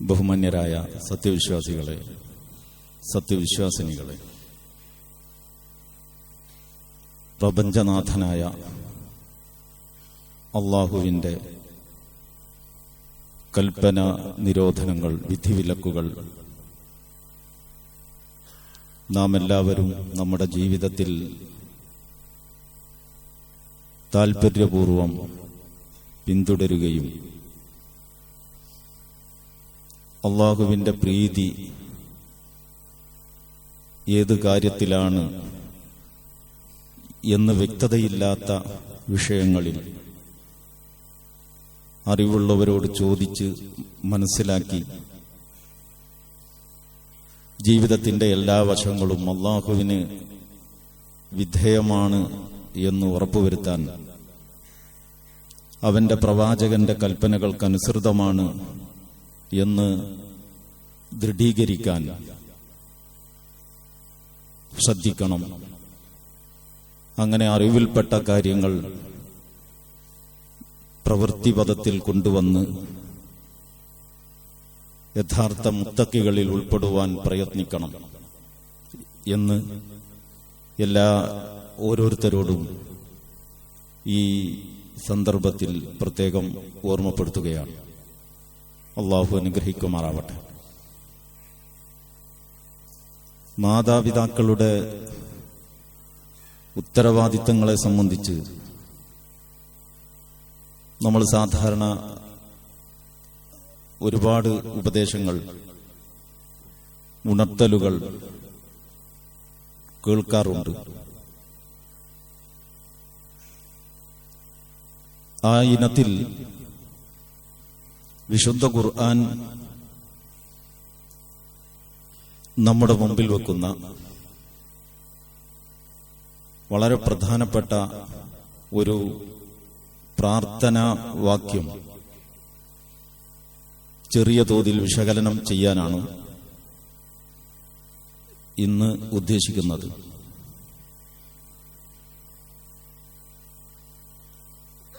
ബഹുമാന്യരായ സത്യവിശ്വാസികളെ സത്യവിശ്വാസിനികളെ പ്രപഞ്ചനാഥനായ അള്ളാഹുവിന്റെ കൽപ്പന നിരോധനങ്ങൾ വിധിവിലക്കുകൾ നാം എല്ലാവരും നമ്മുടെ ജീവിതത്തിൽ താൽപര്യപൂർവം പിന്തുടരുകയും അള്ളാഹുവിന്റെ പ്രീതി ഏത് കാര്യത്തിലാണ് എന്ന് വ്യക്തതയില്ലാത്ത വിഷയങ്ങളിൽ അറിവുള്ളവരോട് ചോദിച്ച് മനസ്സിലാക്കി ജീവിതത്തിന്റെ എല്ലാ വശങ്ങളും അള്ളാഹുവിന് വിധേയമാണ് എന്ന് ഉറപ്പുവരുത്താൻ അവന്റെ പ്രവാചകന്റെ കൽപ്പനകൾക്കനുസൃതമാണ് എന്ന് ദൃഢീകരിക്കാൻ ശ്രദ്ധിക്കണം. അങ്ങനെ അറിവിൽപ്പെട്ട കാര്യങ്ങൾ പ്രവൃത്തിപഥത്തിൽ കൊണ്ടുവന്ന് യഥാർത്ഥ മുത്തക്കികളിൽ ഉൾപ്പെടുവാൻ പ്രയത്നിക്കണം എന്ന് എല്ലാ ഓരോരുത്തരോടും ഈ സന്ദർഭത്തിൽ പ്രത്യേകം ഓർമ്മപ്പെടുത്തുകയാണ്. അള്ളാഹു അനുഗ്രഹിക്കുമാറാവട്ടെ. മാതാപിതാക്കളുടെ ഉത്തരവാദിത്തങ്ങളെ സംബന്ധിച്ച് നമ്മൾ സാധാരണ ഒരുപാട് ഉപദേശങ്ങൾ ഉണർത്തലുകൾ കേൾക്കാറുണ്ട്. ആ ഇനത്തിൽ വിശുദ്ധ ഖുർആൻ നമ്മുടെ മുമ്പിൽ വെക്കുന്ന വളരെ പ്രധാനപ്പെട്ട ഒരു പ്രാർത്ഥനാ വാക്യം ചെറിയ തോതിൽ വിശകലനം ചെയ്യാനാണ് ഇന്ന് ഉദ്ദേശിക്കുന്നത്.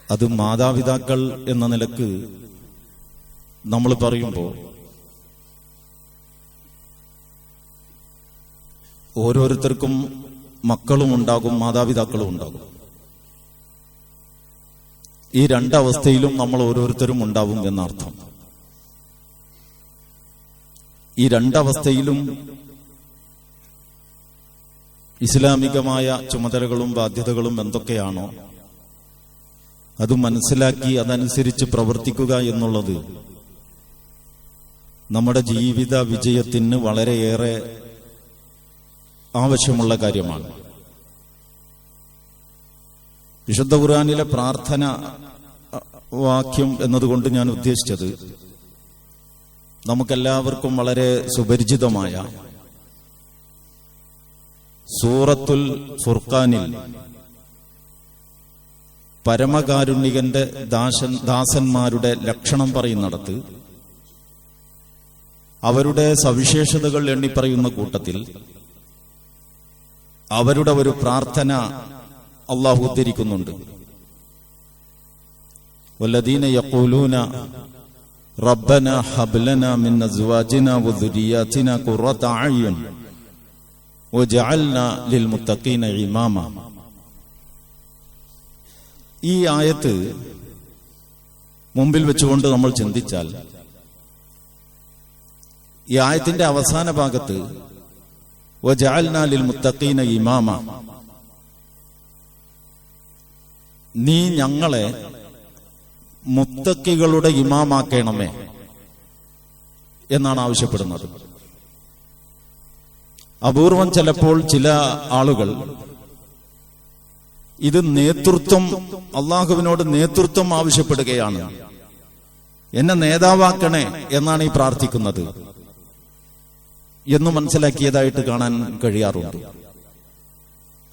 അത് മാതാപിതാക്കൾ എന്ന നിലയ്ക്ക് നമ്മൾ പറയുമ്പോൾ ഓരോരുത്തർക്കും മക്കളും ഉണ്ടാകും മാതാപിതാക്കളും ഉണ്ടാകും. ഈ രണ്ടവസ്ഥയിലും നമ്മൾ ഓരോരുത്തരും ഉണ്ടാവും എന്നർത്ഥം. ഈ രണ്ടവസ്ഥയിലും ഇസ്ലാമികമായ ചുമതലകളും ബാധ്യതകളും എന്തൊക്കെയാണോ അത് മനസ്സിലാക്കി അതനുസരിച്ച് പ്രവർത്തിക്കുക എന്നുള്ളത് നമ്മുടെ ജീവിത വിജയത്തിന് വളരെയേറെ ആവശ്യമുള്ള കാര്യമാണ്. വിശുദ്ധ ഖുർആാനിലെ പ്രാർത്ഥന വാക്യം എന്നതുകൊണ്ട് ഞാൻ ഉദ്ദേശിച്ചത് നമുക്കെല്ലാവർക്കും വളരെ സുപരിചിതമായ സൂറത്തുൽ ഫുർഖാനിൽ പരമകാരുണ്യകന്റെ ദാസൻ ദാസന്മാരുടെ ലക്ഷണം പറയുന്നിടത്ത് അവരുടെ സവിശേഷതകൾ എണ്ണിപ്പറയുന്ന കൂട്ടത്തിൽ അവരുടെ ഒരു പ്രാർത്ഥന അള്ളാഹു ഉദ്ധരിക്കുന്നുണ്ട്. വല്ലദീന യഖൂലൂന ഖുറത വജഅൽന ലിൽമുത്തഖീന ഇമാമ. ഈ ആയത്ത് മുമ്പിൽ വെച്ചുകൊണ്ട് നമ്മൾ ചിന്തിച്ചാൽ ഈ ആയത്തിന്റെ അവസാന ഭാഗത്ത് ലിൽമുത്തഖീന ഇമാമ. നീ ഞങ്ങളെ മുത്തക്കികളുടെ ഇമാമാക്കണമേ എന്നാണ് ആവശ്യപ്പെടുന്നത്. അപൂർവം ചിലപ്പോൾ ചില ആളുകൾ ഇത് നേതൃത്വം അള്ളാഹുവിനോട് നേതൃത്വം ആവശ്യപ്പെടുകയാണ്. എന്നെ നേതാവാക്കണേ എന്നാണ് ഈ പ്രാർത്ഥിക്കുന്നത്. എന്ന് മനസ്സിലാക്കിയതായിട്ട് കാണാൻ കഴിയാറുണ്ട്.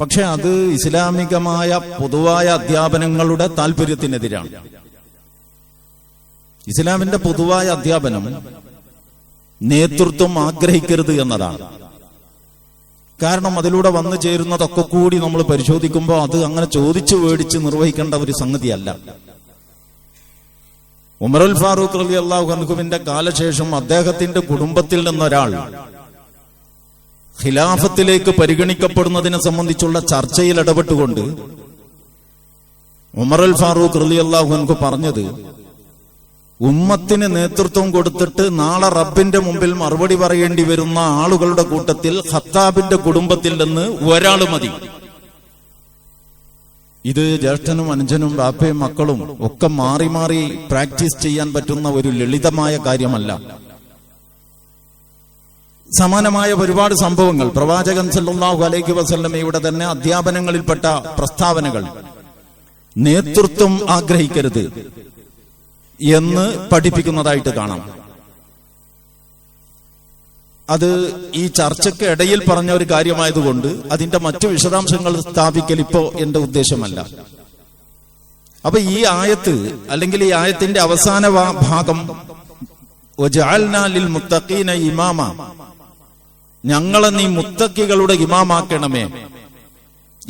പക്ഷെ അത് ഇസ്ലാമികമായ പൊതുവായ അധ്യാപനങ്ങളുടെ താല്പര്യത്തിനെതിരാണ് ഇസ്ലാമിന്റെ പൊതുവായ അധ്യാപനം നേതൃത്വം ആഗ്രഹിക്കരുത് എന്നതാണ്. കാരണം അതിലൂടെ വന്നു ചേരുന്നതൊക്കെ കൂടി നമ്മൾ പരിശോധിക്കുമ്പോൾ അത് അങ്ങനെ ചോദിച്ചു മേടിച്ച് നിർവഹിക്കേണ്ട ഒരു സംഗതിയല്ല. ഉമറുൽ ഫാറൂഖ് അലി അള്ളാഹു അൻഹുവിന്റെ കാലശേഷം അദ്ദേഹത്തിന്റെ കുടുംബത്തിൽ നിന്നൊരാൾ ഖിലാഫത്തിലേക്ക് പരിഗണിക്കപ്പെടുന്നതിനെ സംബന്ധിച്ചുള്ള ചർച്ചയിൽ ഇടപെട്ടുകൊണ്ട് ഉമർ അൽ ഫാറൂഖ് റലി അള്ളാഹു അൻഹു പറഞ്ഞത് ഉമ്മത്തിന് നേതൃത്വം കൊടുത്തിട്ട് നാളെ റബ്ബിന്റെ മുമ്പിൽ മറുപടി പറയേണ്ടി വരുന്ന ആളുകളുടെ കൂട്ടത്തിൽ ഖത്താബിന്റെ കുടുംബത്തിൽ നിന്ന് ഒരാൾ മതി. ഇത് ജ്യേഷ്ഠനും അനുജനും ബാപ്പയും മക്കളും ഒക്കെ മാറി മാറി പ്രാക്ടീസ് ചെയ്യാൻ പറ്റുന്ന ഒരു ലളിതമായ കാര്യമല്ല. സമാനമായ ഒരുപാട് സംഭവങ്ങൾ. പ്രവാചകൻ സല്ലാഹു അലൈഹി വസല്ലമയുടെ തന്നെ അധ്യാപനങ്ങളിൽപ്പെട്ട പ്രസ്താവനകൾ. നേതൃത്വം ആഗ്രഹിക്കരുത് എന്ന് പഠിപ്പിക്കുന്നതായിട്ട് കാണാം. അത് ഈ ചർച്ചയ്ക്ക് ഇടയിൽ പറഞ്ഞ ഒരു കാര്യമായതുകൊണ്ട് അതിന്റെ മറ്റു വിശദാംശങ്ങൾ സ്ഥാപിക്കൽ ഇപ്പോ എന്റെ ഉദ്ദേശമല്ല. അപ്പൊ ഈ ആയത്ത് അല്ലെങ്കിൽ ഈ ആയത്തിന്റെ അവസാന ഭാഗം "വജഅൽനാ ലിൽ മുത്തഖീന ഇമാമ ഞങ്ങളെ നീ മുത്തക്കികളുടെ ഇമാമാക്കണമേ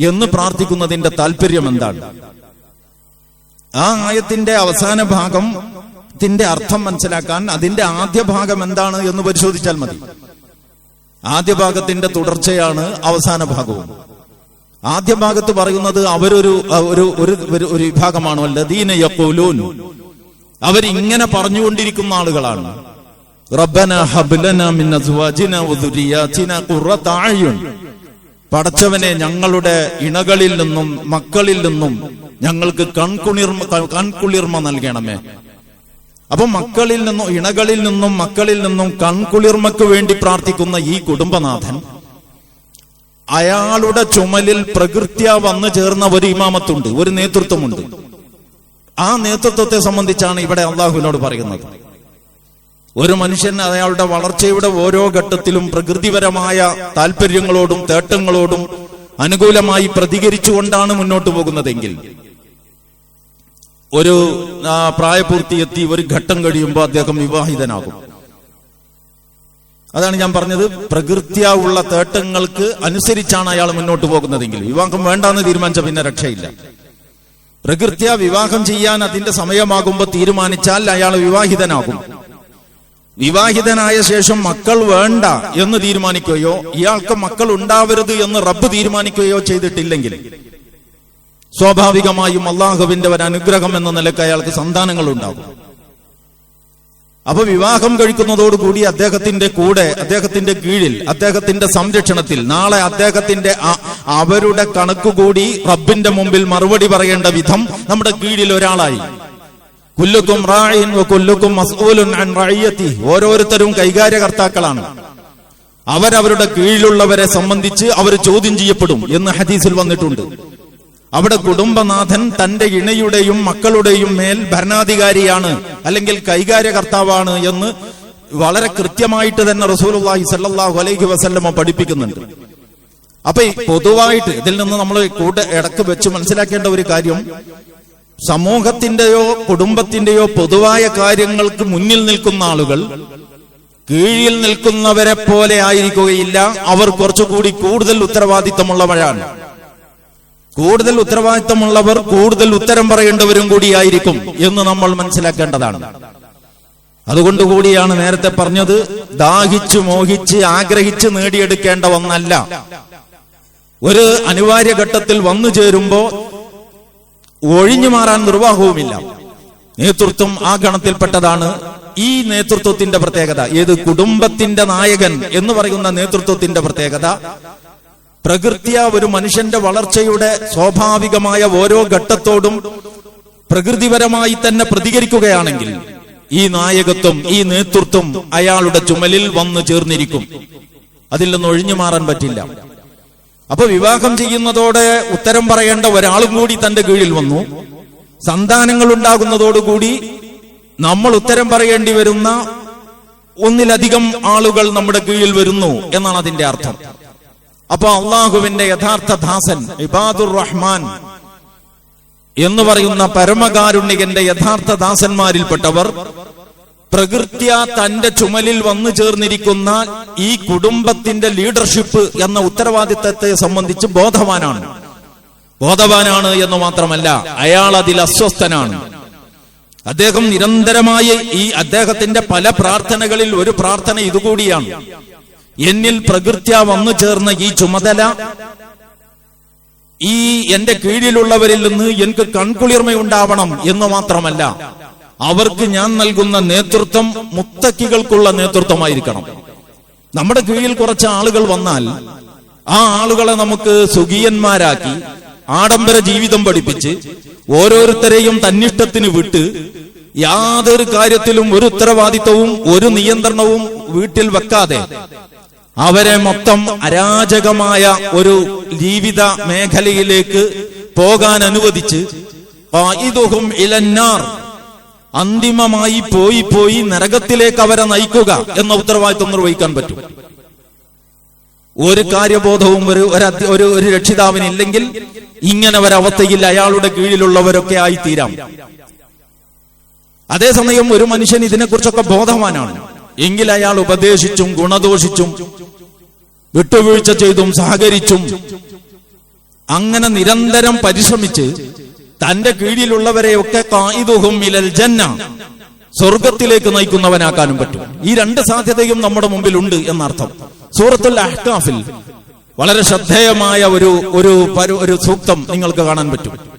എന്ന് പ്രാർത്ഥിക്കുന്നതിന്റെ താല്പര്യം എന്താണ് ആ ആയത്തിന്റെ അവസാന ഭാഗം ത്തിന്റെ അർത്ഥം മനസ്സിലാക്കാൻ അതിന്റെ ആദ്യ ഭാഗം എന്താണ് എന്ന് പരിശോധിച്ചാൽ മതി. ആദ്യ ഭാഗത്തിന്റെ തുടർച്ചയാണ് അവസാന ഭാഗവും. ആദ്യ ഭാഗത്ത് പറയുന്നത് അവരൊരു ഒരു ഒരു വിഭാഗമാണോ ലദീന യഖൂലൂൻ. അവരിങ്ങനെ പറഞ്ഞുകൊണ്ടിരിക്കുന്ന ആളുകളാണ്. റബ്ബന ഹബ്ലന മിൻ അസ്വാജിന വദുരിയാതിന ഖുറത അയുൻ പടച്ചവനെ ഞങ്ങളുടെ ഇണകളിൽ നിന്നും മക്കളിൽ നിന്നും ഞങ്ങൾക്ക് കൺകുളിർമ കൺകുളിർമ നൽകണമേ. അപ്പൊ മക്കളിൽ നിന്നും ഇണകളിൽ നിന്നും മക്കളിൽ നിന്നും കൺകുളിർമക്ക് വേണ്ടി പ്രാർത്ഥിക്കുന്ന ഈ കുടുംബനാഥൻ അയാളുടെ ചുമലിൽ പ്രകൃത്യ വന്നു ചേർന്ന ഒരു ഇമാമത്തുണ്ട് ഒരു നേതൃത്വമുണ്ട്. ആ നേതൃത്വത്തെ സംബന്ധിച്ചാണ് ഇവിടെ അള്ളാഹുവിനോട് പറയുന്നത്. ഒരു മനുഷ്യൻ അയാളുടെ വളർച്ചയുടെ ഓരോ ഘട്ടത്തിലും പ്രകൃതിപരമായ താല്പര്യങ്ങളോടും തേട്ടങ്ങളോടും അനുകൂലമായി പ്രതികരിച്ചുകൊണ്ടാണ് മുന്നോട്ട് പോകുന്നതെങ്കിൽ ഒരു പ്രായപൂർത്തി എത്തി ഒരു ഘട്ടം കഴിയുമ്പോൾ അദ്ദേഹം വിവാഹിതനാകും. അതാണ് ഞാൻ പറഞ്ഞത്. പ്രകൃത്യ ഉള്ള തേട്ടങ്ങൾക്ക് അനുസരിച്ചാണ് അയാൾ മുന്നോട്ട് പോകുന്നതെങ്കിൽ വിവാഹം വേണ്ടാന്ന് തീരുമാനിച്ച പിന്നെ രക്ഷയില്ല. പ്രകൃത്യ വിവാഹം ചെയ്യാൻ അതിന്റെ സമയമാകുമ്പോൾ തീരുമാനിച്ചാൽ അയാൾ വിവാഹിതനാകും. വിവാഹിതനായ ശേഷം മക്കൾ വേണ്ട എന്ന് തീരുമാനിക്കുകയോ ഇയാൾക്ക് മക്കൾ ഉണ്ടാവരുത് എന്ന് റബ്ബ് തീരുമാനിക്കുകയോ ചെയ്തിട്ടില്ലെങ്കിൽ സ്വാഭാവികമായും അള്ളാഹുവിന്റെ ഒരു അനുഗ്രഹം എന്ന നിലയ്ക്ക് അയാൾക്ക് സന്താനങ്ങൾ ഉണ്ടാകും. അപ്പൊ വിവാഹം കഴിക്കുന്നതോടുകൂടി അദ്ദേഹത്തിന്റെ കൂടെ അദ്ദേഹത്തിന്റെ കീഴിൽ അദ്ദേഹത്തിന്റെ സംരക്ഷണത്തിൽ നാളെ അദ്ദേഹത്തിന്റെ അവരുടെ കണക്കുകൂടി റബ്ബിന്റെ മുമ്പിൽ മറുപടി പറയേണ്ട വിധം നമ്മുടെ കീഴിൽ ഒരാളായി. കുല്ലുക്കും റായിൻ കുല്ലുക്കും അൻ ഓരോരുത്തരും കൈകാര്യകർത്താക്കളാണ്. അവരവരുടെ കീഴിലുള്ളവരെ സംബന്ധിച്ച് അവർ ചോദ്യം ചെയ്യപ്പെടും എന്ന് ഹദീസിൽ വന്നിട്ടുണ്ട്. അവിടെ കുടുംബനാഥൻ തന്റെ ഇണയുടെയും മക്കളുടെയും മേൽ ഭരണാധികാരിയാണ് അല്ലെങ്കിൽ കൈകാര്യകർത്താവാണ് എന്ന് വളരെ കൃത്യമായിട്ട് തന്നെ റസൂലുള്ളാഹി സല്ലല്ലാഹു അലൈഹി വസല്ലമ പഠിപ്പിക്കുന്നുണ്ട്. അപ്പൊ പൊതുവായിട്ട് ഇതിൽ നിന്ന് നമ്മൾ കൂടെ ഇടയ്ക്ക് വെച്ച് മനസ്സിലാക്കേണ്ട ഒരു കാര്യം സമൂഹത്തിന്റെയോ കുടുംബത്തിന്റെയോ പൊതുവായ കാര്യങ്ങൾക്ക് മുന്നിൽ നിൽക്കുന്ന ആളുകൾ കീഴിൽ നിൽക്കുന്നവരെ പോലെ ആയിരിക്കുകയില്ല. അവർ കുറച്ചുകൂടി കൂടുതൽ ഉത്തരവാദിത്തമുള്ളവരാണ്. കൂടുതൽ ഉത്തരവാദിത്തമുള്ളവർ കൂടുതൽ ഉത്തരം പറയേണ്ടവരും കൂടിയായിരിക്കും എന്ന് നമ്മൾ മനസ്സിലാക്കേണ്ടതാണ്. അതുകൊണ്ട് കൂടിയാണ് നേരത്തെ പറഞ്ഞത് ദാഹിച്ചു മോഹിച്ച് ആഗ്രഹിച്ച് നേടിയെടുക്കേണ്ട ഒന്നല്ല. ഒരു അനിവാര്യ ഘട്ടത്തിൽ വന്നു ചേരുമ്പോ ഒഴിഞ്ഞു മാറാൻ നിർവാഹവുമില്ല. നേതൃത്വം ആ ഗണത്തിൽപ്പെട്ടതാണ് ഈ നേതൃത്വത്തിന്റെ പ്രത്യേകത. ഏത് കുടുംബത്തിന്റെ നായകൻ എന്ന് പറയുന്ന നേതൃത്വത്തിന്റെ പ്രത്യേകത. പ്രകൃതിയ ഒരു മനുഷ്യന്റെ വളർച്ചയുടെ സ്വാഭാവികമായ ഓരോ ഘട്ടത്തോടും പ്രകൃതിപരമായി തന്നെ പ്രതികരിക്കുകയാണെങ്കിൽ ഈ നായകത്വം ഈ നേതൃത്വം അയാളുടെ ചുമലിൽ വന്നു ചേർന്നിരിക്കും. അതിൽ നിന്ന് ഒഴിഞ്ഞു മാറാൻ പറ്റില്ല. അപ്പൊ വിവാഹം ചെയ്യുന്നതോടെ ഉത്തരം പറയേണ്ട ഒരാളും കൂടി തന്റെ കീഴിൽ വന്നു. സന്താനങ്ങൾ ഉണ്ടാകുന്നതോടുകൂടി നമ്മൾ ഉത്തരം പറയേണ്ടി വരുന്ന ഒന്നിലധികം ആളുകൾ നമ്മുടെ കീഴിൽ വരുന്നു എന്നാണ് അതിന്റെ അർത്ഥം. അപ്പൊ അള്ളാഹുവിന്റെ യഥാർത്ഥ ദാസൻ ഇബാദുർ റഹ്മാൻ എന്ന് പറയുന്ന പരമകാരുണ്യകന്റെ യഥാർത്ഥ ദാസന്മാരിൽപ്പെട്ടവർ പ്രകൃത്യ തന്റെ ചുമലിൽ വന്നു ചേർന്നിരിക്കുന്ന ഈ കുടുംബത്തിന്റെ ലീഡർഷിപ്പ് എന്ന ഉത്തരവാദിത്തത്തെ സംബന്ധിച്ച് ബോധവാനാണ്. ബോധവാനാണ് എന്ന് മാത്രമല്ല അയാൾ അതിൽ അസ്വസ്ഥനാണ്. അദ്ദേഹം നിരന്തരമായി ഈ അദ്ദേഹത്തിന്റെ പല പ്രാർത്ഥനകളിൽ ഒരു പ്രാർത്ഥന ഇതുകൂടിയാണ്. എന്നിൽ പ്രകൃത്യ വന്നു ചേർന്ന ഈ ചുമതല ഈ എന്റെ കീഴിലുള്ളവരിൽ നിന്ന് എനിക്ക് കൺകുളിർമയുണ്ടാവണം എന്ന് മാത്രമല്ല അവർക്ക് ഞാൻ നൽകുന്ന നേതൃത്വം മുത്തക്കികൾക്കുള്ള നേതൃത്വമായിരിക്കണം. നമ്മുടെ കീഴിൽ കുറച്ച് ആളുകൾ വന്നാൽ ആ ആളുകളെ നമുക്ക് സുഖീയന്മാരാക്കി ആഡംബര ജീവിതം പഠിപ്പിച്ച് ഓരോരുത്തരെയും തന്നിഷ്ടത്തിന് വിട്ട് യാതൊരു കാര്യത്തിലും ഒരു ഉത്തരവാദിത്വവും ഒരു നിയന്ത്രണവും വീട്ടിൽ വെക്കാതെ അവരെ മൊത്തം അരാജകമായ ഒരു ജീവിത മേഖലയിലേക്ക് പോകാൻ അനുവദിച്ച് ഇലന്നാർ അന്തിമമായി പോയി പോയി നരകത്തിലേക്ക് അവരെ നയിക്കുക എന്ന ഉത്തരവാദിത്വം നിർവഹിക്കാൻ പറ്റും. ഒരു കാര്യബോധവും ഒരു ഒരു ഒരു രക്ഷിതാവിനില്ലെങ്കിൽ ഇങ്ങനെ ഒരവസ്ഥയിൽ അയാളുടെ കീഴിലുള്ളവരൊക്കെ ആയി തീരാം അതേസമയം ഒരു മനുഷ്യൻ ഇതിനെക്കുറിച്ചൊക്കെ ബോധവാനാണ്. എങ്കിൽ അയാൾ ഉപദേശിച്ചും ഗുണദോഷിച്ചും വിട്ടുവീഴ്ച ചെയ്തും സഹകരിച്ചും അങ്ങനെ നിരന്തരം പരിശ്രമിച്ച് തന്റെ കീഴിലുള്ളവരെയൊക്കെ കായിതുഹും ഇലൽ ജന്ന. സ്വർഗത്തിലേക്ക് നയിക്കുന്നവനാക്കാനും പറ്റും. ഈ രണ്ട് സാധ്യതയും നമ്മുടെ മുമ്പിലുണ്ട് എന്നർത്ഥം. സൂറത്തുൽ അഹ്കാഫിൽ വളരെ ശ്രദ്ധേയമായ ഒരു ഒരു ഒരു സൂക്തം നിങ്ങൾക്ക് കാണാൻ പറ്റും.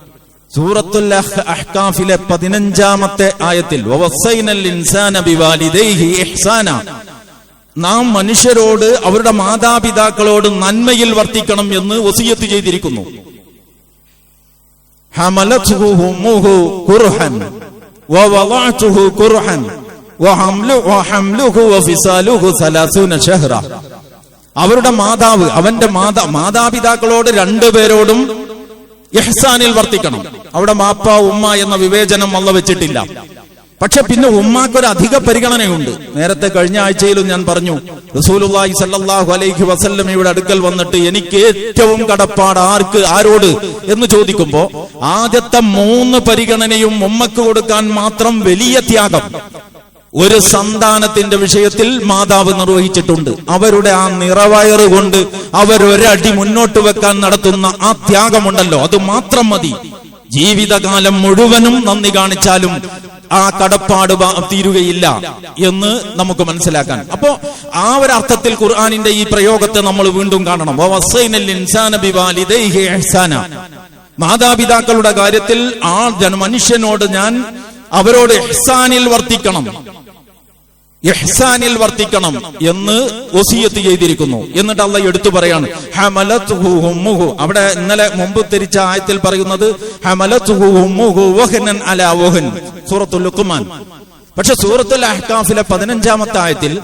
സൂറത്തുൽ അഹ് അഹ്കാഫിലെ പതിനഞ്ചാമത്തെ ആയത്തിൽ നാം മനുഷ്യരോട് അവരുടെ മാതാപിതാക്കളോട് നന്മയിൽ വർത്തിക്കണം എന്ന് ഒസിയത്ത് ചെയ്തിരിക്കുന്നു. അവരുടെ മാതാവ് അവന്റെ മാതാ മാതാപിതാക്കളോട് രണ്ടുപേരോടും ഇഹ്സാനിൽ വർത്തിക്കണം. അവിടെ മാപ്പ ഉമ്മ എന്ന വിവേചനം വന്നു വെച്ചിട്ടില്ല. പക്ഷെ പിന്നെ ഉമ്മാക്കൊരു അധിക പരിഗണനയുണ്ട്. നേരത്തെ കഴിഞ്ഞ ആഴ്ചയിലും ഞാൻ പറഞ്ഞു റസൂലുള്ളാഹി സല്ലല്ലാഹു അലൈഹി വസല്ലം ഇവിടെ അടുക്കൽ വന്നിട്ട് എനിക്ക് ഏറ്റവും കടപ്പാട് ആർക്ക് ആരോട്? എന്ന് ചോദിക്കുമ്പോ ആദ്യത്തെ മൂന്ന് പരിഗണനയും ഉമ്മക്ക് കൊടുക്കാൻ മാത്രം വലിയ ത്യാഗം. ഒരു സന്താനത്തിന്റെ വിഷയത്തിൽ മാതാവ് നിർവഹിച്ചിട്ടുണ്ട്. അവരുടെ ആ നിറവയറ് കൊണ്ട് അവരൊരടി മുന്നോട്ട് വെക്കാൻ നടത്തുന്ന ആ ത്യാഗമുണ്ടല്ലോ. അത് മാത്രം മതി. ജീവിതകാലം മുഴുവനും നന്ദി കാണിച്ചാലും ആ കടപ്പാട് തീരുകയില്ല എന്ന് നമുക്ക് മനസ്സിലാക്കാൻ. അപ്പോ ആ ഒരു അർത്ഥത്തിൽ ഖുർആാനിന്റെ ഈ പ്രയോഗത്തെ നമ്മൾ വീണ്ടും കാണണം. മാതാപിതാക്കളുടെ കാര്യത്തിൽ ആ മനുഷ്യനോട് ഞാൻ അവരോട് ഇഹ്സാനിൽ വർത്തിക്കണം. ഇഹ്സാനിൽ വർത്തിക്കണം എന്ന് ഒസിയത്ത് ചെയ്തിരിക്കുന്നു. എന്നിട്ട് അള്ള എടുത്തു പറയാണ് അവിടെ ഇന്നലെ മുമ്പ് തിരിച്ച ആയത്തിൽ പറയുന്നത് സൂറത്തുൽ ലുഖ്മാൻ. പക്ഷെ സൂറത്തുൽ അഹ്കാഫിലെ പതിനഞ്ചാമത്തെ ആയത്തിൽ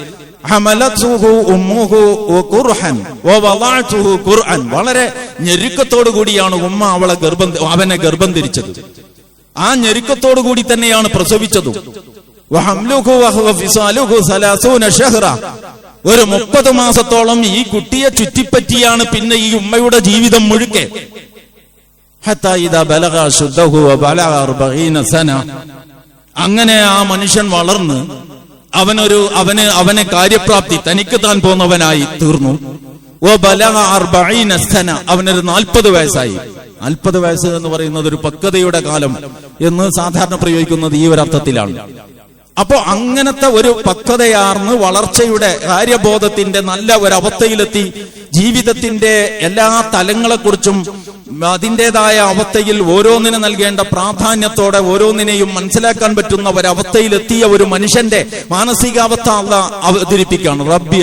വളരെ ഞെരുക്കത്തോടു കൂടിയാണ് ഉമ്മ അവളെ ഗർഭം അവനെ ഗർഭം ധരിച്ചത്. ആ ഞെരുക്കത്തോടു കൂടി തന്നെയാണ് പ്രസവിച്ചതും. ഒരു മുപ്പത് മാസത്തോളം ഈ കുട്ടിയെ ചുറ്റിപ്പറ്റിയാണ് പിന്നെ ഈ ഉമ്മയുടെ ജീവിതം മുഴുക്കെ. അങ്ങനെ ആ മനുഷ്യൻ വളർന്ന് അവനൊരു അവന് അവനെ കാര്യപ്രാപ്തി തനിക്ക് താൻ പോന്നവനായി തീർന്നു. ഓ സന. അവനൊരു നാൽപ്പത് വയസ്സായി. നാൽപ്പത് വയസ്സ് എന്ന് പറയുന്നത് ഒരു പക്വതയുടെ കാലം എന്ന് സാധാരണ പ്രയോഗിക്കുന്നത് ഈ ഒരു അർത്ഥത്തിലാണ് അപ്പോ അങ്ങനത്തെ ഒരു പക്വതയാർന്ന് വളർച്ചയുടെ കാര്യബോധത്തിന്റെ നല്ല ഒരു അവസ്ഥയിലെത്തി ജീവിതത്തിന്റെ എല്ലാ തലങ്ങളെക്കുറിച്ചും അതിന്റെതായ അവസ്ഥയിൽ ഓരോന്നിന് നൽകേണ്ട പ്രാധാന്യത്തോടെ ഓരോന്നിനെയും മനസ്സിലാക്കാൻ പറ്റുന്ന ഒരവസ്ഥയിലെത്തിയ ഒരു മനുഷ്യന്റെ മാനസികാവസ്ഥ അല്ല അവതരിപ്പിക്കുകയാണ്. റബ്ബി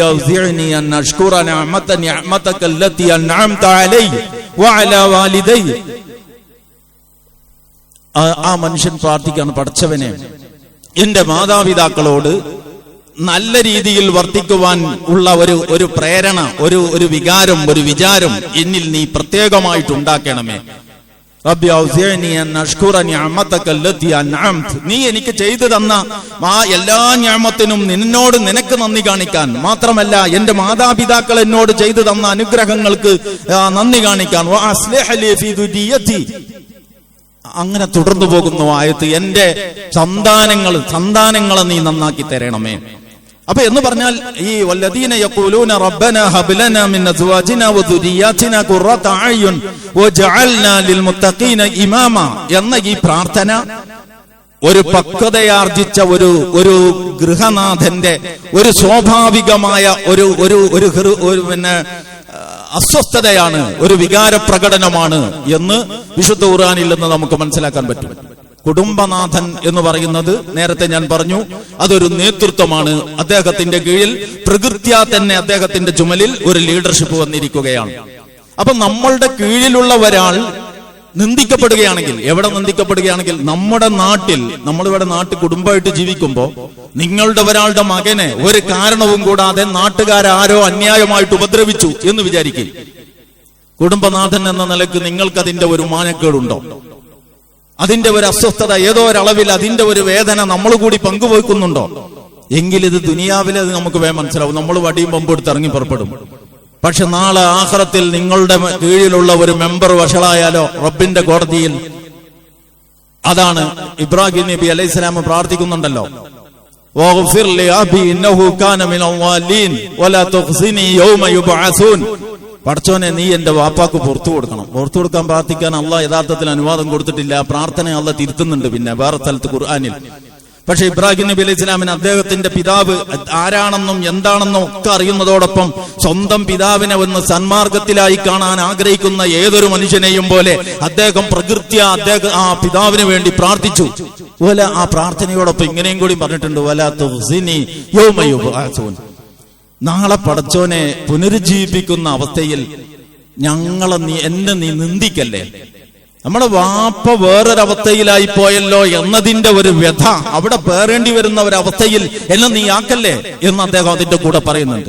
ആ മനുഷ്യൻ പ്രാർത്ഥിക്കാണ് പഠിച്ചവനെ എന്റെ മാതാപിതാക്കളോട് നല്ല രീതിയിൽ വർത്തിക്കുവാൻ ഉള്ള ഒരു ഒരു പ്രേരണ ഒരു ഒരു വികാരം ഒരു വിചാരം എന്നിൽ നീ പ്രത്യേകമായിട്ട് ഉണ്ടാക്കണമേ. നീ എനിക്ക് ചെയ്തു തന്ന ആ എല്ലാ ഞാമത്തിനും നിന്നോട് നിനക്ക് നന്ദി കാണിക്കാൻ മാത്രമല്ല എന്റെ മാതാപിതാക്കൾ എന്നോട് ചെയ്തു തന്ന അനുഗ്രഹങ്ങൾക്ക് നന്ദി കാണിക്കാൻ വ അസ്ലിഹ ലി ഫീ ദുരിയതി. അങ്ങനെ തുടർന്നു പോകുന്നു ആയത്ത് എന്റെ സന്താനങ്ങൾ സന്താനങ്ങളെ നീ നന്നാക്കി തരണമേ. അപ്പൊ എന്ന് പറഞ്ഞാൽ ഈ വല്ലദീന യഖൂലൂന റബ്ബന ഹബ്ലന മിൻ അസ്വാജിന വദുരിയാതിന ഖുറത അയ്യുൻ വജഅൽനാ ലിൽമുത്തഖീന ഇമാമ എന്ന ഈ പ്രാർത്ഥന ഒരു പക്വതയാർജിച്ച ഒരു ഒരു ഗൃഹനാഥന്റെ ഒരു സ്വാഭാവികമായ ഒരു ഒരു ഒരു പിന്നെ അസ്വസ്ഥതയാണ് ഒരു വികാര പ്രകടനമാണ് എന്ന് വിശുദ്ധ ഖുർആനിൽ നിന്ന് നമുക്ക് മനസ്സിലാക്കാൻ പറ്റും. കുടുംബനാഥൻ എന്ന് പറയുന്നത് നേരത്തെ ഞാൻ പറഞ്ഞു അതൊരു നേതൃത്വമാണ്. അദ്ദേഹത്തിന്റെ കീഴിൽ പ്രകൃത്യാ തന്നെ അദ്ദേഹത്തിന്റെ ചുമലിൽ ഒരു ലീഡർഷിപ്പ് വന്നിരിക്കുകയാണ്. അപ്പൊ നമ്മളുടെ കീഴിലുള്ള ഒരാൾ നിന്ദിക്കപ്പെടുകയാണെങ്കിൽ എവിടെ നിന്ദിക്കപ്പെടുകയാണെങ്കിൽ നമ്മുടെ നാട്ടിൽ നമ്മളിവിടെ നാട്ടിൽ കുടുംബമായിട്ട് ജീവിക്കുമ്പോൾ നിങ്ങളുടെ ഒരാളുടെ മകനെ ഒരു കാരണവും കൂടാതെ നാട്ടുകാരാരോ അന്യായമായിട്ട് ഉപദ്രവിച്ചു എന്ന് വിചാരിക്കും. കുടുംബനാഥൻ എന്ന നിലയ്ക്ക് നിങ്ങൾക്ക് അതിന്റെ ഒരു മാനക്കേടുണ്ടോ? അതിന്റെ ഒരു അസ്വസ്ഥത ഏതോ ഒരളവിൽ അതിന്റെ ഒരു വേദന നമ്മൾ കൂടി പങ്കുവെക്കുന്നുണ്ടോ എങ്കിൽ ഇത് ദുനിയാവിലെ അത് നമുക്ക് വേ മനസ്സിലാവും. നമ്മൾ വടിയും പമ്പ് എടുത്ത് ഇറങ്ങി പുറപ്പെടും. പക്ഷെ നാളെ ആഹ്റത്തിൽ നിങ്ങളുടെ കീഴിലുള്ള ഒരു മെമ്പർ വഷളായാലോ റബ്ബിന്റെ കോടതിയിൽ. അതാണ് ഇബ്രാഹിം നബി അലൈഹി സ്വലാം പ്രാർത്ഥിക്കുന്നുണ്ടല്ലോ. പഠിച്ചോനെ നീ എന്റെ വാപ്പാക്ക് പുറത്തു കൊടുക്കണം. പുറത്തു കൊടുക്കാൻ പ്രാർത്ഥിക്കാൻ അള്ളാഹ് യഥാർത്ഥത്തിൽ അനുവാദം കൊടുത്തിട്ടില്ല. പ്രാർത്ഥന അള്ള തിരുത്തുന്നുണ്ട് പിന്നെ വേറെ സ്ഥലത്ത് ഖുർആാനിൽ. പക്ഷെ ഇബ്രാഹിം നബി അലൈഹി ഇസ്ലാമിന് അദ്ദേഹത്തിന്റെ പിതാവ് ആരാണെന്നും എന്താണെന്നും ഒക്കെ അറിയുന്നതോടൊപ്പം സ്വന്തം പിതാവിനെ ഒന്ന് സന്മാർഗത്തിലായി കാണാൻ ആഗ്രഹിക്കുന്ന ഏതൊരു മനുഷ്യനെയും പോലെ അദ്ദേഹം പ്രകൃത്യ അദ്ദേഹം ആ പിതാവിന് വേണ്ടി പ്രാർത്ഥിച്ചു വല ആ പ്രാർത്ഥനയോടൊപ്പം ഇങ്ങനെയും കൂടി പറഞ്ഞിട്ടുണ്ട് വല തുഹ്സിനി യൗമ യുബ്അസൂൻ. നാളെ പടച്ചോനെ പുനരുജ്ജീവിപ്പിക്കുന്ന അവസ്ഥയിൽ ഞങ്ങളെ നീ എന്നെ നീ നിന്ദിക്കല്ലേ നമ്മുടെ വാപ്പ വേറൊരവസ്ഥയിലായി പോയല്ലോ എന്നതിന്റെ ഒരു വ്യഥ. അവിടെ പേറേണ്ടി വരുന്ന ഒരവസ്ഥയിൽ എന്നെ നീ ആക്കല്ലേ എന്ന് അദ്ദേഹം അതിന്റെ കൂടെ പറയുന്നുണ്ട്.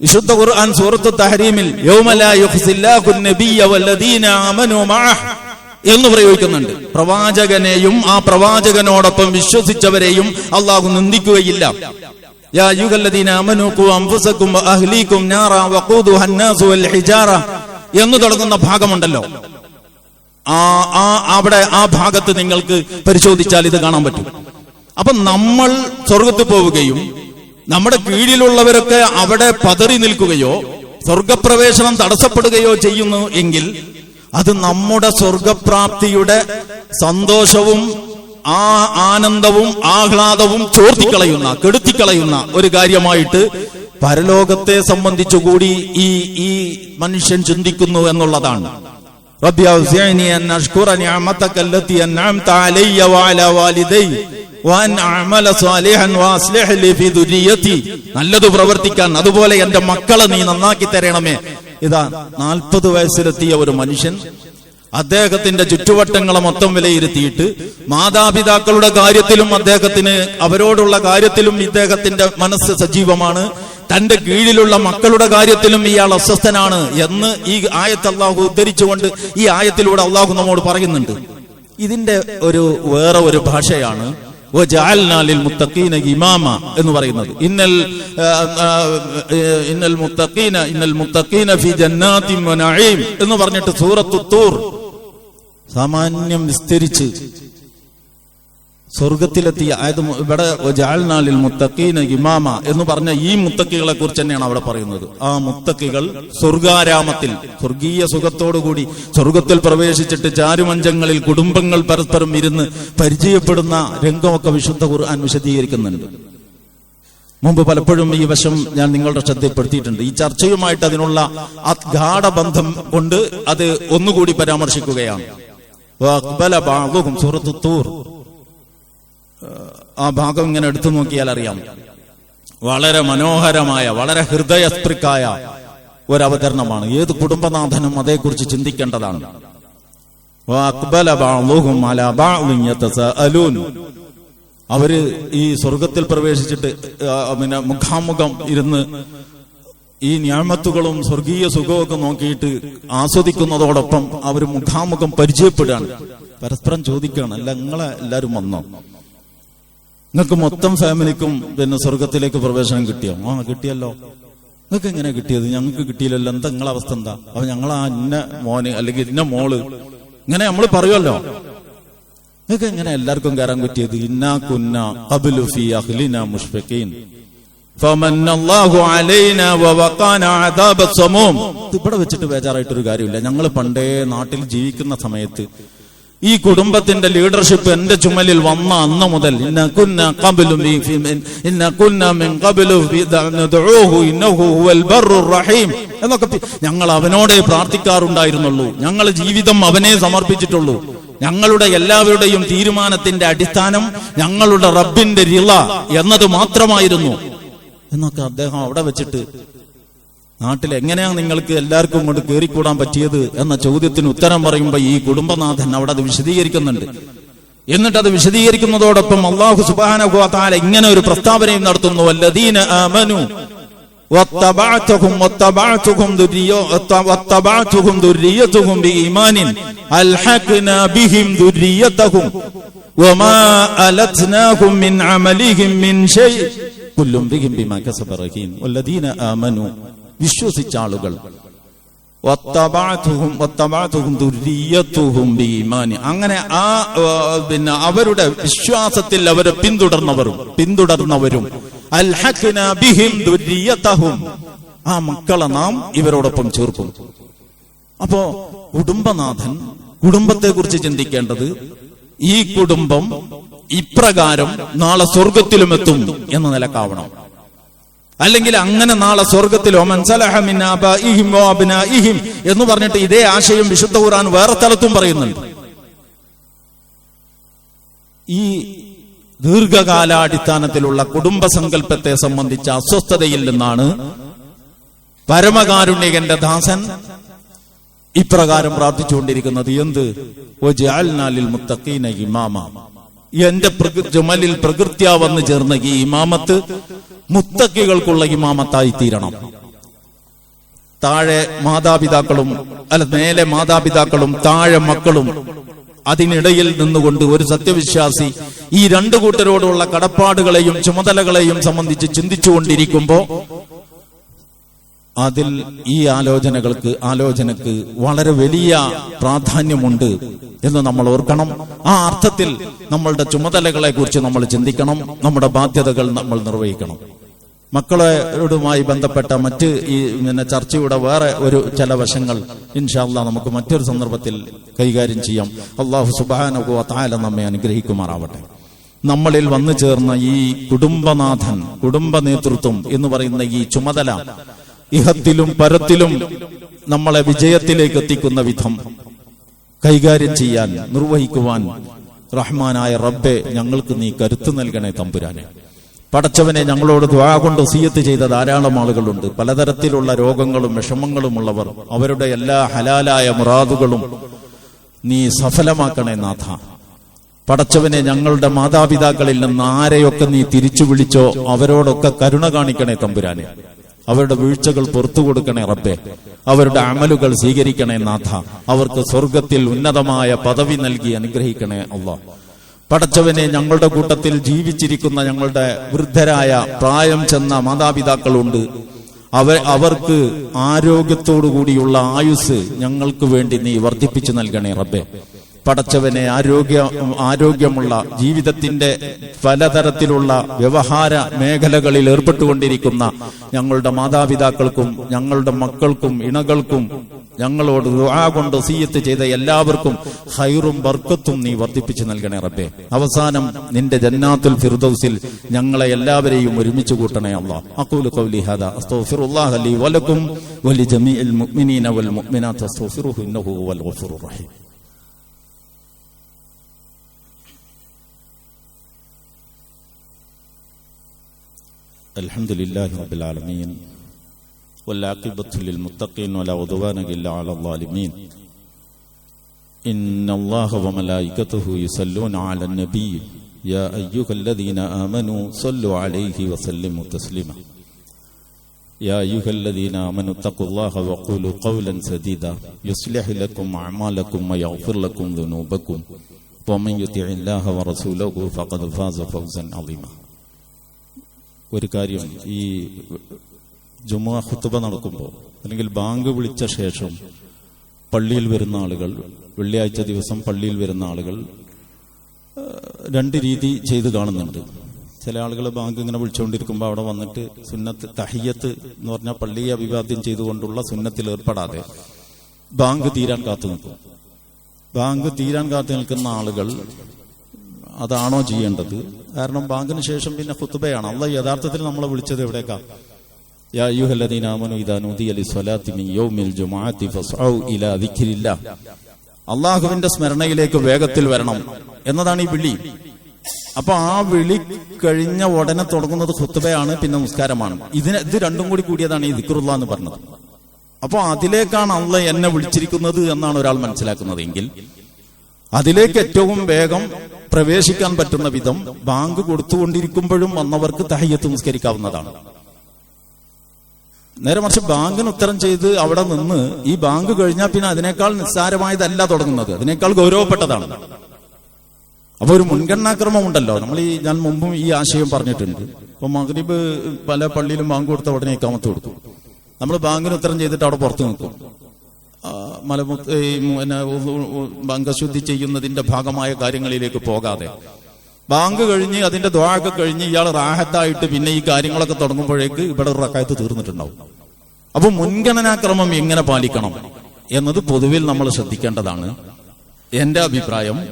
വിശുദ്ധ ഖുർആൻ സൂറത്ത് തഹരീമിൽ എന്ന് പ്രയോഗിക്കുന്നുണ്ട്. പ്രവാചകനെയും ആ പ്രവാചകനോടൊപ്പം വിശ്വസിച്ചവരെയും അള്ളാഹു നിന്ദിക്കുകയില്ല. എന്ന് തുടങ്ങുന്ന ഭാഗമുണ്ടല്ലോ. ആ ആ അവിടെ ആ ഭാഗത്ത് നിങ്ങൾക്ക് പരിശോധിച്ചാൽ ഇത് കാണാൻ പറ്റും. അപ്പൊ നമ്മൾ സ്വർഗത്ത് പോവുകയും നമ്മുടെ കീഴിലുള്ളവരൊക്കെ അവിടെ പതറി നിൽക്കുകയോ സ്വർഗപ്രവേശനം തടസ്സപ്പെടുകയോ ചെയ്യുന്നു എങ്കിൽ അത് നമ്മുടെ സ്വർഗപ്രാപ്തിയുടെ സന്തോഷവും ആ ആനന്ദവും ആഹ്ലാദവും ചോർത്തിക്കളയുന്ന കെടുത്തിക്കളയുന്ന ഒരു കാര്യമായിട്ട് പരലോകത്തെ സംബന്ധിച്ചുകൂടി ഈ ഈ മനുഷ്യൻ ചിന്തിക്കുന്നു എന്നുള്ളതാണ്. ربي أوزعني أن أشكر نعمتك التي أنعمت علي وعلى والدي وأن أعمل صالحا وأصلح لي في ذريتي നല്ലത് പ്രവർത്തിക്കാൻ അതുപോലെ എന്റെ മക്കളെ നീ നന്നാക്കി തരണമേ ഇതാ നാൽപ്പത് വയസ്സിലെത്തിയ ഒരു മനുഷ്യൻ അദ്ദേഹത്തിന്റെ ചുറ്റുവട്ടങ്ങളെ മൊത്തം വിലയിരുത്തിയിട്ട് മാതാപിതാക്കളുടെ കാര്യത്തിലും അദ്ദേഹത്തിന് അവരോടുള്ള കാര്യത്തിലും ഇദ്ദേഹത്തിന്റെ മനസ്സ് സജീവമാണ് തന്റെ കീഴിലുള്ള മക്കളുടെ കാര്യത്തിലും ഇയാൾ അസ്വസ്ഥനാണ് എന്ന് ഈ ആയത്ത് അള്ളാഹു ഉദ്ധരിച്ചുകൊണ്ട് ഈ ആയത്തിലൂടെ അള്ളാഹു നമ്മോട് പറയുന്നുണ്ട്. ഇതിന്റെ ഒരു വേറെ ഒരു ഭാഷയാണ് മുത്തഖീന ഇമാമ എന്ന് പറയുന്നത്. ഇന്നൽ ഇന്നൽ മുത്തഖീന ഇന്നൽ മുത്തഖീന ഫി ജന്നാത്തിൻ വനഈം എന്ന് പറഞ്ഞിട്ട് സൂറത്തു തൂർ സാമാന്യം വിസ്തരിച്ച് സ്വർഗത്തിലെത്തിയ അതായത് ഇവിടെ ജാൽനാലിൽ മുത്തക്കീന ഇമാമ എന്ന് പറഞ്ഞ ഈ മുത്തക്കികളെ കുറിച്ച് തന്നെയാണ് അവിടെ പറയുന്നത്. ആ മുത്തക്കികൾ സ്വർഗാരാമത്തിൽ സ്വർഗീയ സുഖത്തോടുകൂടി സ്വർഗത്തിൽ പ്രവേശിച്ചിട്ട് ചാരുമഞ്ചങ്ങളിൽ കുടുംബങ്ങൾ പരസ്പരം ഇരുന്ന് പരിചയപ്പെടുന്ന രംഗമൊക്കെ വിശുദ്ധ ഖുർആൻ വിശദീകരിക്കുന്നുണ്ട്. മുമ്പ് പലപ്പോഴും ഈ വശം ഞാൻ നിങ്ങളുടെ ശ്രദ്ധയിൽപ്പെടുത്തിയിട്ടുണ്ട്. ഈ ചർച്ചയുമായിട്ട് അതിനുള്ള അഗാഢ ബന്ധം കൊണ്ട് അത് ഒന്നുകൂടി പരാമർശിക്കുകയാണ്. സൂറത്തു തൂർ ആ ഭാഗം ഇങ്ങനെ എടുത്തു നോക്കിയാൽ അറിയാം. വളരെ മനോഹരമായ വളരെ ഹൃദയസ്പൃക്കായ ഒരു അവതരണമാണ് ഏത് കുടുംബനാഥനും അതേക്കുറിച്ച് ചിന്തിക്കേണ്ടതാണ്. അവർ ഈ സ്വർഗത്തിൽ പ്രവേശിച്ചിട്ട് പിന്നെ മുഖാമുഖം ഇരുന്ന് ഈ ഞാമത്തുകളും സ്വർഗീയ സുഖമൊക്കെ നോക്കിയിട്ട് ആസ്വദിക്കുന്നതോടൊപ്പം അവർ മുഖാമുഖം പരിചയപ്പെടുകയാണ്. പരസ്പരം ചോദിക്കുകയാണ് അല്ല നിങ്ങളെ എല്ലാവരും വന്നോ? നിങ്ങൾക്ക് മൊത്തം ഫാമിലിക്കും പിന്നെ സ്വർഗത്തിലേക്ക് പ്രവേശനം കിട്ടിയോ? ആ കിട്ടിയല്ലോ. നിങ്ങൾക്ക് എങ്ങനെ കിട്ടിയത്? ഞങ്ങൾക്ക് കിട്ടിയില്ലല്ലോ. എന്താ നിങ്ങളെ അവസ്ഥ എന്താ? അപ്പൊ ഞങ്ങൾ ആ ഇന്ന മോന് അല്ലെങ്കിൽ ഇന്ന മോൾ. ഇങ്ങനെ നമ്മൾ പറയുമല്ലോ നിങ്ങൾക്ക് എങ്ങനെ എല്ലാവർക്കും കയറാൻ പറ്റിയത്? ഇന്നാ കുന്ന ഖബ്ലു ഫീ അഹ്ലിന മുഷ്ഫിഖീൻ. ഇവിടെ വെച്ചിട്ട് ബേജാറായിട്ടൊരു കാര്യമില്ല. ഞങ്ങൾ പണ്ടേ നാട്ടിൽ ജീവിക്കുന്ന സമയത്ത് ഈ കുടുംബത്തിന്റെ ലീഡർഷിപ്പ് എന്റെ ചുമലിൽ വന്ന അന്ന് മുതൽ. എന്നൊക്കെ ഞങ്ങൾ അവനോടെ പ്രാർത്ഥിക്കാറുണ്ടായിരുന്നുള്ളൂ. ഞങ്ങൾ ജീവിതം അവനെ സമർപ്പിച്ചിട്ടുള്ളൂ. ഞങ്ങളുടെ എല്ലാവരുടെയും തീരുമാനത്തിന്റെ അടിസ്ഥാനം ഞങ്ങളുടെ റബ്ബിന്റെ റിള എന്നത് മാത്രമായിരുന്നു. എന്നൊക്കെ അദ്ദേഹം അവിടെ വെച്ചിട്ട് നാട്ടിൽ എങ്ങനെയാണ് നിങ്ങൾക്ക് എല്ലാവർക്കും കൊണ്ട് കയറിക്കൂടാൻ പറ്റിയത് എന്ന ചോദ്യത്തിന് ഉത്തരം പറയുമ്പോൾ ഈ കുടുംബനാഥൻ അവിടെ അത് വിശദീകരിക്കുന്നുണ്ട് എന്നിട്ട് അത് വിശദീകരിക്കുന്നതോടൊപ്പം അള്ളാഹു സുബാനുഭവത്താല ഇങ്ങനെ ഒരു പ്രസ്താവനയും നടത്തുന്നു വല്ലദീന ആമനു واتبعتهم واتبعتهم ذريو واتبعتهم ذريتهم بإيمان ألحقنا بهم ذريتهم وما ألتناهم من عملهم من شيء كل بهم بما كسب رهين والذين آمنوا വിശ്വസിച്ച ആളുകൾ. അങ്ങനെ ആ പിന്നെ അവരുടെ വിശ്വാസത്തിൽ അവരെ പിന്തുടർന്നവരും പിന്തുടർന്നവരും. ആ മക്കളെ നാം ഇവരോടൊപ്പം ചേർക്കും. അപ്പോ കുടുംബനാഥൻ കുടുംബത്തെ കുറിച്ച് ചിന്തിക്കേണ്ടത് ഈ കുടുംബം ഇപ്രകാരം നാളെ സ്വർഗത്തിലും എത്തും എന്ന നിലക്കാവണം. അല്ലെങ്കിൽ അങ്ങനെ നാളെ സ്വർഗത്തിലോ മൻസലഹമിൻ എന്ന് പറഞ്ഞിട്ട് ഇതേ ആശയം വിശുദ്ധ ഖുർആൻ വേറെ സ്ഥലത്തും പറയുന്നുണ്ട്. ഈ ദീർഘകാലാടിസ്ഥാനത്തിലുള്ള കുടുംബ സങ്കല്പത്തെ സംബന്ധിച്ച അസ്വസ്ഥതയിൽ നിന്നാണ് പരമകാരുണ്യകന്റെ ദാസൻ ഇപ്രകാരം പ്രാർത്ഥിച്ചുകൊണ്ടിരിക്കുന്നത്. എന്ത്? മുത്തഖീന ഇമാമ. എന്റെ ജുമലിൽ പ്രകൃത്യാ വന്നു ചേർന്ന ഈ ഇമാമത്ത് മുത്തക്കികൾക്കുള്ള ഇമാമത്തായി തീരണം. താഴെ മാതാപിതാക്കളും അല്ല മേലെ മാതാപിതാക്കളും താഴെ മക്കളും അതിനിടയിൽ നിന്നുകൊണ്ട് ഒരു സത്യവിശ്വാസി ഈ രണ്ടു കൂട്ടരോടുള്ള കടപ്പാടുകളെയും ചുമതലകളെയും സംബന്ധിച്ച് ചിന്തിച്ചുകൊണ്ടിരിക്കുമ്പോ അതിൽ ഈ ആലോചനകൾക്ക് ആലോചനക്ക് വളരെ വലിയ പ്രാധാന്യമുണ്ട് എന്ന് നമ്മൾ ഓർക്കണം. ആ അർത്ഥത്തിൽ നമ്മളുടെ ചുമതലകളെ കുറിച്ച് നമ്മൾ ചിന്തിക്കണം. നമ്മുടെ ബാധ്യതകൾ നമ്മൾ നിർവഹിക്കണം. മക്കളോടുമായി ബന്ധപ്പെട്ട മറ്റ് ഈ പിന്നെ ചർച്ചയുടെ വേറെ ഒരു ചില വശങ്ങൾ ഇൻഷാല്ല നമുക്ക് മറ്റൊരു സന്ദർഭത്തിൽ കൈകാര്യം ചെയ്യാം. അള്ളാഹു സുബാനകു താല നമ്മെ അനുഗ്രഹിക്കുമാറാവട്ടെ. നമ്മളിൽ വന്നു ചേർന്ന ഈ കുടുംബനാഥൻ കുടുംബ നേതൃത്വം എന്ന് പറയുന്ന ഈ ചുമതല ഇഹത്തിലും പരത്തിലും നമ്മളെ വിജയത്തിലേക്ക് എത്തിക്കുന്ന വിധം. കൈകാര്യം ചെയ്യാൻ നിർവഹിക്കുവാൻ റഹ്മാനായ റബ്ബെ ഞങ്ങൾക്ക് നീ കരുത്ത് നൽകണേ തമ്പുരാനെ. പടച്ചവനെ ഞങ്ങളോട് ദ്വാ കൊണ്ട് സീയത്ത് ചെയ്ത ധാരാളം ആളുകളുണ്ട്. പലതരത്തിലുള്ള രോഗങ്ങളും വിഷമങ്ങളുമുള്ളവർ അവരുടെ എല്ലാ ഹലാലായ മുറാദുകളും നീ സഫലമാക്കണേ നാഥ. പടച്ചവനെ ഞങ്ങളുടെ മാതാപിതാക്കളിൽ നിന്ന് ആരെയൊക്കെ നീ തിരിച്ചു വിളിച്ചോ അവരോടൊക്കെ കരുണ കാണിക്കണേ തമ്പുരാനെ. അവരുടെ വീഴ്ചകൾ പുറത്തു കൊടുക്കണേ റബ്ബെ. അവരുടെ അമലുകൾ സ്വീകരിക്കണേ നാഥ. അവർക്ക് സ്വർഗത്തിൽ ഉന്നതമായ പദവി നൽകി അനുഗ്രഹിക്കണേ അള്ളാ. പടച്ചവനെ ഞങ്ങളുടെ കൂട്ടത്തിൽ ജീവിച്ചിരിക്കുന്ന ഞങ്ങളുടെ വൃദ്ധരായ പ്രായം ചെന്ന മാതാപിതാക്കളുണ്ട്. അവ അവർക്ക് ആരോഗ്യത്തോടു കൂടിയുള്ള ആയുസ് ഞങ്ങൾക്ക് വേണ്ടി നീ വർദ്ധിപ്പിച്ചു നൽകണേ റബ്ബെ. പടച്ചവനെ ആരോഗ്യ ആരോഗ്യമുള്ള ജീവിതത്തിന്റെ പലതരത്തിലുള്ള വ്യവഹാര മേഖലകളിൽ ഏർപ്പെട്ടുകൊണ്ടിരിക്കുന്ന ഞങ്ങളുടെ മാതാപിതാക്കൾക്കും ഞങ്ങളുടെ മക്കൾക്കും ഇണകൾക്കും ഞങ്ങളോട് ദുആ കൊണ്ട് സീയത്ത് ചെയ്ത എല്ലാവർക്കും ഹൈറും ബർക്കത്തും നീ വർദ്ധിപ്പിച്ചു നൽകണേ റബ്ബേ. അവസാനം നിന്റെ ജന്നാത്തുൽ ഫിർദൗസിൽ ഞങ്ങളെ എല്ലാവരെയും ഒരുമിച്ച് കൂട്ടണേ അല്ലാഹ് അഖൂലു ഖൗലി അസ്തഗ്ഫിറുല്ലാഹ വലക്കും മുഅ്മിനീന വൽ മുഅ്മിനാത്ത്. അസ്തഗ്ഫിറുഹു ഇന്നഹു റഹീം. الحمد لله رب العالمين والعاقبة للمتقين ولا عدوان إلا على الظالمين. إن الله وملائكته يصلون على النبي يا أيها الذين آمنوا صلوا عليه وسلموا تسليما. يا أيها الذين آمنوا اتقوا الله وقولوا قولا سديدا يصلح لكم أعمالكم ويغفر لكم ذنوبكم. ومن يطع الله ورسوله فقد فاز فوزا عظيما. ഒരു കാര്യം. ഈ ജുമുഅ ഹുത്തുബ നടക്കുമ്പോൾ അല്ലെങ്കിൽ ബാങ്ക് വിളിച്ച ശേഷം പള്ളിയിൽ വരുന്ന ആളുകൾ വെള്ളിയാഴ്ച ദിവസം പള്ളിയിൽ വരുന്ന ആളുകൾ രണ്ട് രീതി ചെയ്ത് കാണുന്നുണ്ട്. ചില ആളുകൾ ബാങ്ക് ഇങ്ങനെ വിളിച്ചുകൊണ്ടിരിക്കുമ്പോൾ അവിടെ വന്നിട്ട് സുന്നത്ത് തഹിയത്ത് എന്ന് പറഞ്ഞാൽ പള്ളിയെ അഭിവാദ്യം ചെയ്തുകൊണ്ടുള്ള സുന്നത്തിൽ ഏർപ്പെടാതെ ബാങ്ക് തീരാൻ കാത്തു നിൽക്കും. ബാങ്ക് തീരാൻ കാത്തു നിൽക്കുന്ന ആളുകൾ അതാണോ ചെയ്യേണ്ടത്? കാരണം ബാങ്കിന് ശേഷം പിന്നെ കുത്തുബയാണ് അല്ല യഥാർത്ഥത്തിൽ നമ്മളെ വിളിച്ചത് എവിടേക്കാ? അള്ളാഹുവിന്റെ സ്മരണയിലേക്ക് വേഗത്തിൽ വരണം എന്നതാണ് ഈ വിളി. അപ്പൊ ആ വിളി കഴിഞ്ഞ ഉടനെ തുടങ്ങുന്നത് ഖുത്തുബയാണ് പിന്നെ നിസ്കാരമാണ്. ഇതിന് ഇത് രണ്ടും കൂടി കൂടിയതാണ് ഈ ദിക്റുള്ള എന്ന് പറഞ്ഞത്. അപ്പൊ അതിലേക്കാണ് അള്ള എന്നെ വിളിച്ചിരിക്കുന്നത് എന്നാണ് ഒരാൾ മനസ്സിലാക്കുന്നത് എങ്കിൽ അതിലേക്ക് ഏറ്റവും വേഗം പ്രവേശിക്കാൻ പറ്റുന്ന വിധം ബാങ്ക് കൊടുത്തുകൊണ്ടിരിക്കുമ്പോഴും വന്നവർക്ക് തഹയ്യത്ത് നിസ്കരിക്കാവുന്നതാണ്. നേരെ മറിച്ച് ബാങ്കിന് ഉത്തരം ചെയ്ത് അവിടെ നിന്ന് ഈ ബാങ്ക് കഴിഞ്ഞാൽ പിന്നെ അതിനേക്കാൾ നിസ്സാരമായതല്ല തുടങ്ങുന്നത്. അതിനേക്കാൾ ഗൗരവപ്പെട്ടതാണ്. അപ്പൊ ഒരു മുൻഗണനാക്രമം ഉണ്ടല്ലോ. നമ്മൾ ഈ ഞാൻ മുമ്പും ഈ ആശയം പറഞ്ഞിട്ടുണ്ട്. ഇപ്പൊ മഗ്രിബ് പല പള്ളിയിലും ബാങ്ക് കൊടുത്ത ഉടനെ ഇക്കാമത്ത് കൊടുക്കും നമ്മൾ ബാങ്കിന് ഉത്തരം ചെയ്തിട്ട് അവിടെ പുറത്തു നിൽക്കും. മലമുത്ത് ഉ- ചെയ്യുന്നതിന്റെ ഭാഗമായ കാര്യങ്ങളിലേക്ക് പോകാതെ. ബാങ്ക് കഴിഞ്ഞ് അതിന്റെ ദ്വാഴൊക്കെ കഴിഞ്ഞ് ഇയാൾ റാഹത്തായിട്ട് പിന്നെ ഈ കാര്യങ്ങളൊക്കെ തുടങ്ങുമ്പോഴേക്ക് ഇവിടെ റക്കായത്ത് തീർന്നിട്ടുണ്ടാവും. അപ്പൊ മുൻഗണനാക്രമം എങ്ങനെ പാലിക്കണം എന്നത് പൊതുവിൽ നമ്മൾ ശ്രദ്ധിക്കേണ്ടതാണ്. എന്റെ അഭിപ്രായം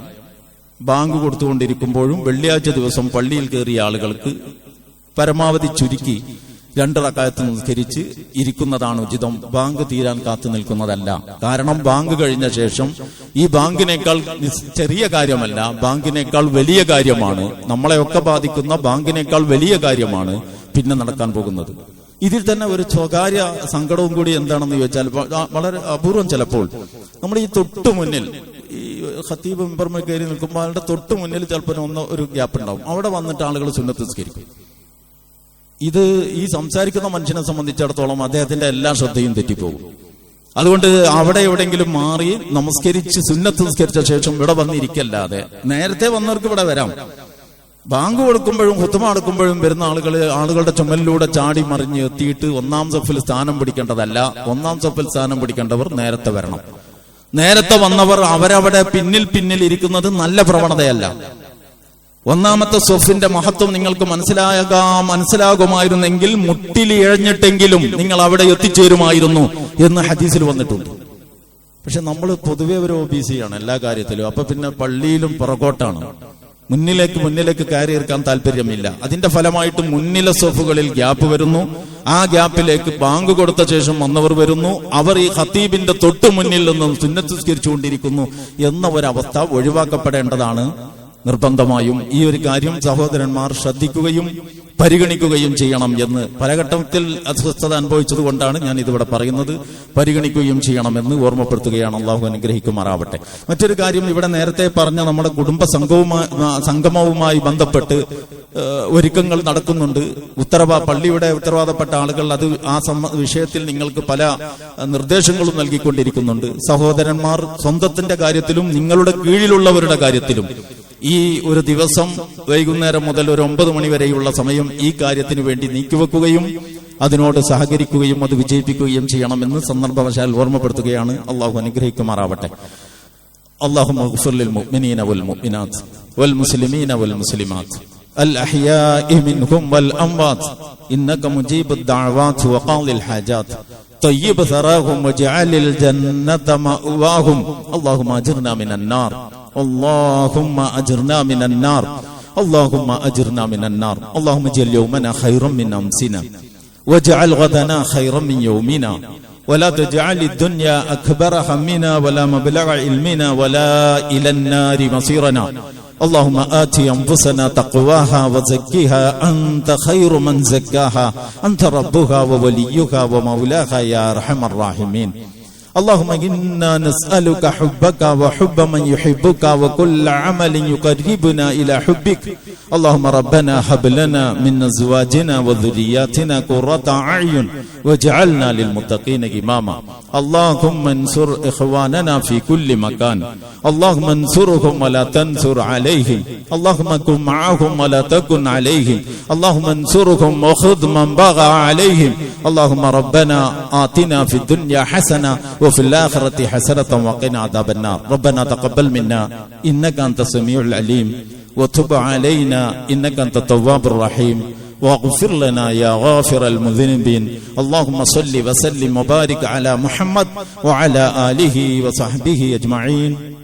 ബാങ്ക് കൊടുത്തുകൊണ്ടിരിക്കുമ്പോഴും വെള്ളിയാഴ്ച ദിവസം പള്ളിയിൽ കയറിയ ആളുകൾക്ക് പരമാവധി ചുരുക്കി രണ്ട് റക്കായത്ത് നിസ്കരിച്ച് ഇരിക്കുന്നതാണ് ഉചിതം. ബാങ്ക് തീരാൻ കാത്തു നിൽക്കുന്നതല്ല. കാരണം ബാങ്ക് കഴിഞ്ഞ ശേഷം ഈ ബാങ്കിനേക്കാൾ ചെറിയ കാര്യമല്ല ബാങ്കിനേക്കാൾ വലിയ കാര്യമാണ്. നമ്മളെയൊക്കെ ബാധിക്കുന്ന ബാങ്കിനേക്കാൾ വലിയ കാര്യമാണ് പിന്നെ നടക്കാൻ പോകുന്നത്. ഇതിൽ തന്നെ ഒരു സ്വകാര്യ സങ്കടവും കൂടി എന്താണെന്ന് ചോദിച്ചാൽ വളരെ അപൂർവം ചിലപ്പോൾ നമ്മൾ ഈ തൊട്ടു മുന്നിൽ ഈ ഖത്തീബ് മെമ്പർമ്മ കയറി നിൽക്കുമ്പോൾ അയാളുടെ തൊട്ടു മുന്നിൽ ചിലപ്പോൾ ഒന്ന് ഒരു ഗ്യാപ്പ് ഉണ്ടാവും അവിടെ വന്നിട്ട് ആളുകൾ സുന്നത്ത് നിസ്കരിക്കും. ഇത് ഈ സംസാരിക്കുന്ന മനുഷ്യനെ സംബന്ധിച്ചിടത്തോളം അദ്ദേഹത്തിന്റെ എല്ലാ ശ്രദ്ധയും തെറ്റിപ്പോകും. അതുകൊണ്ട് അവിടെ എവിടെയെങ്കിലും മാറി നമസ്കരിച്ച് സുന്നത്ത് നിസ്കരിച്ച ശേഷം ഇവിടെ വന്നിരിക്കല്ലാതെ നേരത്തെ വന്നവർക്ക് ഇവിടെ വരാം. ബാങ്ക് കൊടുക്കുമ്പോഴും ഹുത്തുമ എടുക്കുമ്പോഴും വരുന്ന ആളുകൾ ആളുകളുടെ ചുമലിലൂടെ ചാടി മറിഞ്ഞ് എത്തിയിട്ട് ഒന്നാം സഫിൽ സ്ഥാനം പിടിക്കേണ്ടതല്ല ഒന്നാം സഫിൽ സ്ഥാനം പിടിക്കേണ്ടവർ നേരത്തെ വരണം. നേരത്തെ വന്നവർ അവരവിടെ പിന്നിൽ പിന്നിൽ ഇരിക്കുന്നത് നല്ല പ്രവണതയല്ല. ഒന്നാമത്തെ സ്വഫിന്റെ മഹത്വം നിങ്ങൾക്ക് മനസ്സിലാകാം മനസ്സിലാകുമായിരുന്നെങ്കിൽ മുട്ടിൽ ഇഴഞ്ഞിട്ടെങ്കിലും നിങ്ങൾ അവിടെ എത്തിച്ചേരുമായിരുന്നു എന്ന് ഹദീസിൽ വന്നിട്ടുണ്ട്. പക്ഷെ നമ്മൾ പൊതുവെ ഒരു ഒ ബി സി ആണ് എല്ലാ കാര്യത്തിലും. അപ്പൊ പിന്നെ പള്ളിയിലും പുറകോട്ടാണ്. മുന്നിലേക്ക് മുന്നിലേക്ക് കയറി ഇറക്കാൻ താല്പര്യമില്ല. അതിന്റെ ഫലമായിട്ട് മുന്നിലെ സോഫുകളിൽ ഗ്യാപ്പ് വരുന്നു. ആ ഗ്യാപ്പിലേക്ക് ബാങ്ക് കൊടുത്ത ശേഷം വന്നവർ വരുന്നു. അവർ ഈ ഖത്തീബിന്റെ തൊട്ടു മുന്നിൽ നിന്നും സുന്നത്തിസ്കരിച്ചുകൊണ്ടിരിക്കുന്നു എന്ന ഒരവസ്ഥ ഒഴിവാക്കപ്പെടേണ്ടതാണ്. നിർബന്ധമായും ഈ ഒരു കാര്യം സഹോദരന്മാർ ശ്രദ്ധിക്കുകയും പരിഗണിക്കുകയും ചെയ്യണം എന്ന് പല ഘട്ടത്തിൽ അസ്വസ്ഥത അനുഭവിച്ചത് കൊണ്ടാണ് ഞാൻ ഇതിവിടെ പറയുന്നത്. പരിഗണിക്കുകയും ചെയ്യണമെന്ന് ഓർമ്മപ്പെടുത്തുകയാണ് അള്ളാഹു അനുഗ്രഹിക്കുമാറാവട്ടെ. മറ്റൊരു കാര്യം ഇവിടെ നേരത്തെ പറഞ്ഞ നമ്മുടെ കുടുംബ സംഘവുമായി സംഗമവുമായി ബന്ധപ്പെട്ട് ഒരുക്കങ്ങൾ നടക്കുന്നുണ്ട്. ഉത്തരവാ പള്ളിയുടെ ഉത്തരവാദപ്പെട്ട ആളുകൾ അത് ആ വിഷയത്തിൽ നിങ്ങൾക്ക് പല നിർദ്ദേശങ്ങളും നൽകിക്കൊണ്ടിരിക്കുന്നുണ്ട്. സഹോദരന്മാർ സ്വന്തത്തിന്റെ കാര്യത്തിലും നിങ്ങളുടെ കീഴിലുള്ളവരുടെ കാര്യത്തിലും ഈ ഒരു ദിവസം വൈകുന്നേരം മുതൽ ഒരു ഒമ്പത് മണി വരെയുള്ള സമയം ഈ കാര്യത്തിന് വേണ്ടി നീക്കിവെക്കുകയും അതിനോട് സഹകരിക്കുകയും അത് വിജയിപ്പിക്കുകയും ചെയ്യണമെന്ന് സന്ദർഭവശാൽ ഓർമ്മപ്പെടുത്തുകയാണ് അള്ളാഹു അനുഗ്രഹിക്കുമാറാവട്ടെ اللهم اغفر للمؤمنين والمؤمنات والمسلمين والمسلمات الأحياء منهم والأموات إنك مجيب الدعوات وقاضي الحاجات طيب ثراهم واجعل الجنة مأواهم اللهم أجرنا من النار اللهم أجرنا من النار. اللهم أجرنا من النار. اللهم اجعل يومنا خيرا من أمسنا. واجعل غدنا خيرا من يومنا. ولا تجعل الدنيا أكبر همنا ولا مبلغ علمنا ولا إلى النار مصيرنا. اللهم آت أنفسنا تقواها وزكيها. أنت خير من زكاها. أنت ربها ووليها ومولاها يا أرحم الراحمين. اللهم إنا نسألك حبك وحب من يحبك وكل عمل يقربنا إلى حبك. اللهم ربنا هب لنا من أزواجنا وذرياتنا قرة أعين واجعلنا للمتقين إماما. اللهم انصر إخواننا في كل مكان. اللهم انصرهم ولا تنصر عليهم. اللهم كن معهم ولا تكن عليهم. اللهم انصرهم وخذ من بغى عليهم. اللهم ربنا آتنا في الدنيا حسنة وفي الآخرة حسنة وقنا عذاب النار. ربنا تقبل منا. إنك أنت السميع العليم. وتب علينا. إنك أنت التواب الرحيم. واغفر لنا يا غافر المذنبين. اللهم صل وسلم وبارك على محمد وعلى آله وصحبه أجمعين.